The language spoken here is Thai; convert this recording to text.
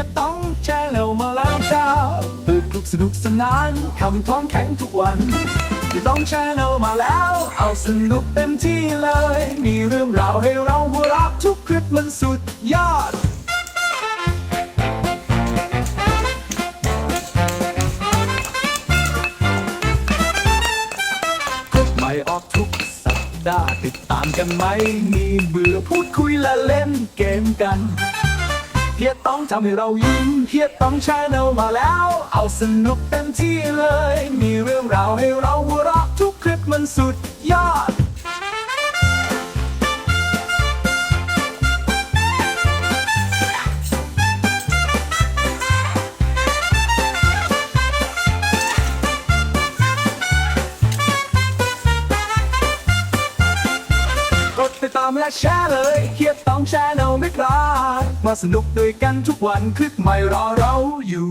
ยต้องแชร์เร็วมาแล้วจ้าเปิดคลุกสนุกสนานคำท้องแข็งทุกวันเฮียต้องแชร์เร็วมาแล้ว เอาสนุกเต็มที่เลย มีเรื่องราวให้เราหัวเราะทุกคลิปมันสุดยอดใหม่ออกทุกสัปดาห์ติดตามกันไหม มีเบื่อพูดคุยและเล่นเกมกัน เฮียต้องทำให้เรายิ้มเฮียต้องชาแนลมาแล้ว เอาสนุกเต็มที่เลย มีเรื่องราวให้เราหัวเราะทุกคลิปมันสุดยอดกดติดตามและแชร์เลยเฮียต้องแชร์แนลไม่พลาด มาสนุกด้วยกันทุกวันคลิปใหม่รอเราอยู่